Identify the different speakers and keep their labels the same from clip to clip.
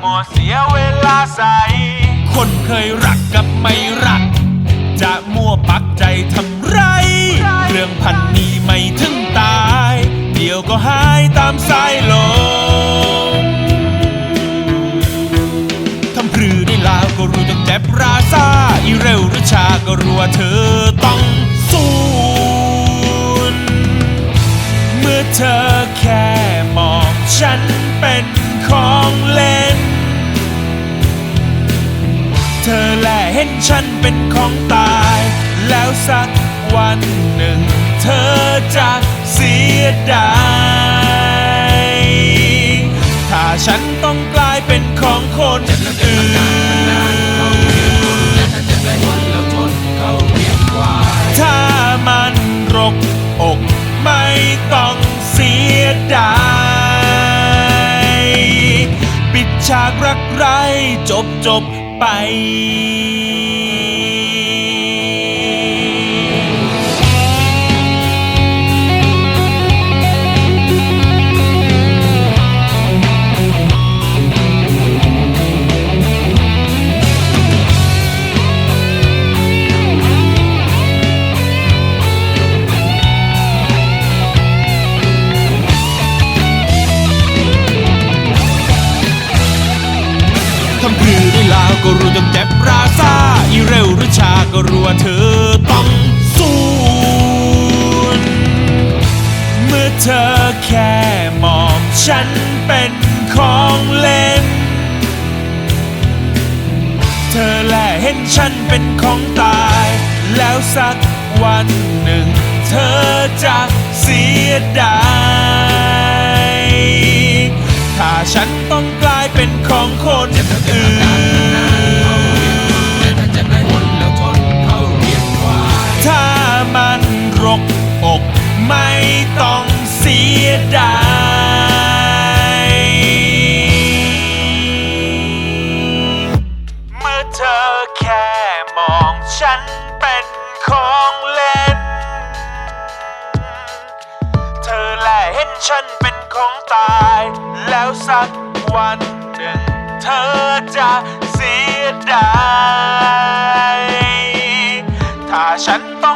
Speaker 1: หมดเสียเวลาใส่
Speaker 2: คนเคยรักกับไม่รัก นฉันเป็นของตาย แล้วสักวันหนึ่ง เธอจะเสียดาย ถ้าฉันต้องกลายเป็นของคนอื่น ถ้ามันรกอกไม่ต้องเสียดายปิดฉากรักไรจบจบไป ก็รู้ต้องเจ็บราซาอีเร็วหรือช้าก็รู้ว่าเธอต้องสูญเมื่อเธอแค่มองฉันเป็นของเล่น เธอแลเห็นฉันเป็นของตาย แล้วสักวันหนึ่ง เธอจะเสียดาย ถ้าฉันต้อง รกอกไม่ต้องเสียดายเมื่อเธอแค่มองฉันเป็นของเล่น เธอแลเห็นฉันเป็นของตาย แล้วสักวันหนึ่ง เธอจะเสียดาย ถ้าฉันต้อง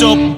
Speaker 2: าย